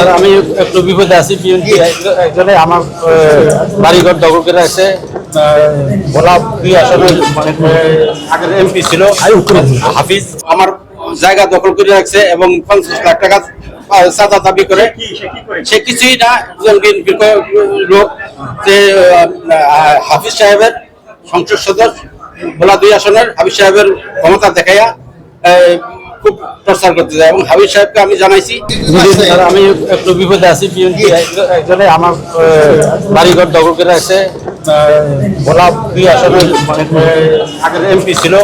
আর আমি একটু বিপদে আছি বিএনপি একজনে আমার বাড়িঘর দখল করে আছে। ভোলা দুই আসনের মানে, আগের এমপি ছিল হাফিজ। আমার জায়গা দখল করে রাখছে এবং পঞ্চাশ লাখ টাকা চাঁদা দাবি করে। সে কিছুই না একজন বিএনপির লোক যে হাফিজ সাহেবের সংসদ সদস্য ভোলা দুই আসনের হাফিজ সাহেবের ক্ষমতা দেখাইয়া খুব প্রচার করতে যায়। এবং হাবিব সাহেবকে আমি জানাইছি আমি একটু বিপদে আছি বিএনপি একজনে আমার বাড়িঘর দখল করে আছে। ভোলা দুই আসনের মানে, আগের এমপি ছিল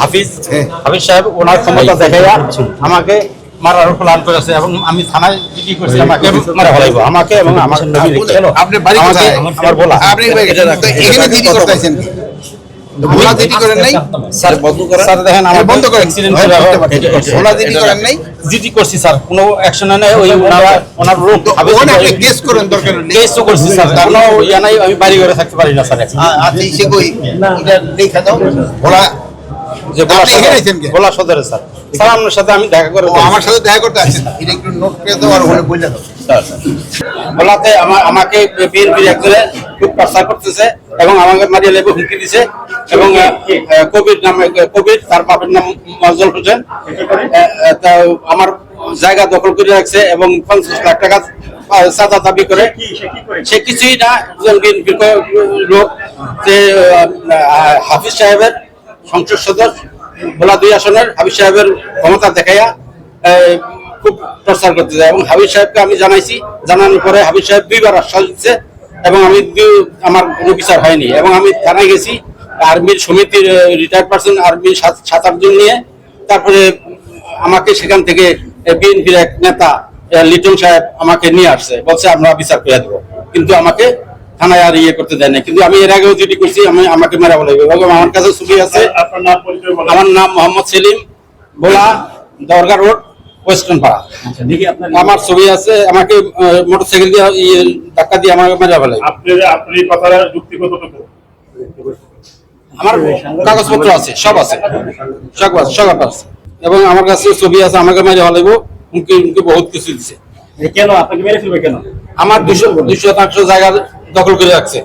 হাফিজ। হাফিজ সাহেব ওনার ক্ষমতা দেখাইয়া আমাকে মারার প্ল্যান করেছে এবং আমি থানায় জিডি করছি আমাকে মারা ফেলাইব। আমাকে এবং আমার বাড়ি বলা। আপনি এখানে দিদি করতেছেন ভোলা করেন নাই স্যার স্যার দেখেন আমার বন্ধ করেন। হয়, ছিল। বুঝতে পারছি। ভোলা দিদি করেন নাই? জিডি করছি স্যার কোনো অ্যাকশন নেই ওই ওনারা ওনার কেস করেন দরকার নেই কেসও করছি স্যার কোনো ইয়া নাই আমি বাড়ি ঘরে থাকতে পারি না স্যার। আচ্ছা সে কই এটা লেখা দাও ভোলা যে ভোলা সদরে- স্যার। স্যার আপনার সাথে আমি দেখা করে আমার সাথে দেখা করতে আসছেন এটা একটু নোট করে দাও আর ওখানে বলে দাও। ভোলাতে আমা- আমাকে বিএনপির একজনে খুব প্রচার করতেছে এবং আমাকে মারিয়া লেবু হুমকি দিছে এবং আহ, নামে কবির তার বাপের নাম মজল হোসেন। আমার জায়গা দখল করে রাখছে এবং পঞ্চাশ লাখ টাকা সাদা দাবি করে। সে কিছুই না একজন বিএনপির লোক যে হাফিজ সাহেবের সংসদ সদস্য ভোলা দুই আসনের হাফিজ সাহেবের ক্ষমতা দেখাইয়া খুব প্রচার করতে যায়। এবং হাবিব সাহেবকে আমি জানাইছি, জানানোর পরে হাবিব সাহেব দুইবার আশ্বাস দিচ্ছে এবং আমি আমার কোনো বিচার হয়নি। এবং আমি থানায় গেছি, আর্মির সমিতির রিটায়ার্ড পার্সন আর্মির সাত আটজন নিয়ে। তারপরে আমাকে সেখান থেকে বিএনপির এক নেতা লিটন সাহেব আমাকে নিয়ে আসছে। বলছে, আমরা বিচার করে দেবো। কিন্তু আমাকে থানায় আর ইয়ে করতে দেয় না কিন্তু আমি এর আগেও যেটি করছি আমি আমাকে মেরা বলে আমার কাছে ছবি আছে। আপনার নাম আমার নাম মোহাম্মদ সেলিম বোলা দরগা রোড ওয়েস্টার্ন পাড়া আমার ছবি আছে আমাকে মোটরসাইকেল দিয়ে ইয়ে, ধাক্কা দিয়ে আমাকে মেরে ফেলে আপনি আপনি কথাটা যুক্তিগত আমার কাগজপত্র আছে সব আছে। সব আছে সব আছে। এবং আমার কাছে ছবি আছে আমাকে মেরে ফেলাইব। হুমকি হুমকি বহুত কিছু দিছে। কেন? আপনাকে মেরে ফেলবে কেন? আমার দুশো দুশো শতাংশ জায়গা দখল করে রাখছে?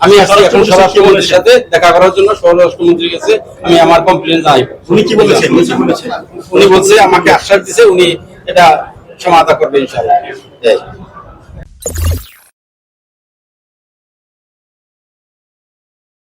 আমি আসলে এখন স্বরাষ্ট্রমন্ত্রীর সাথে দেখা করার জন্য স্বরাষ্ট্রমন্ত্রীর কাছে আমি আমার কমপ্লেন জানাই। উনি কি বলেছেন? উনি বলেছেন? উনি বলছে আমাকে আশ্বাস দিছে উনি এটা সমাধা করবে ইনশাআল্লাহ। এই।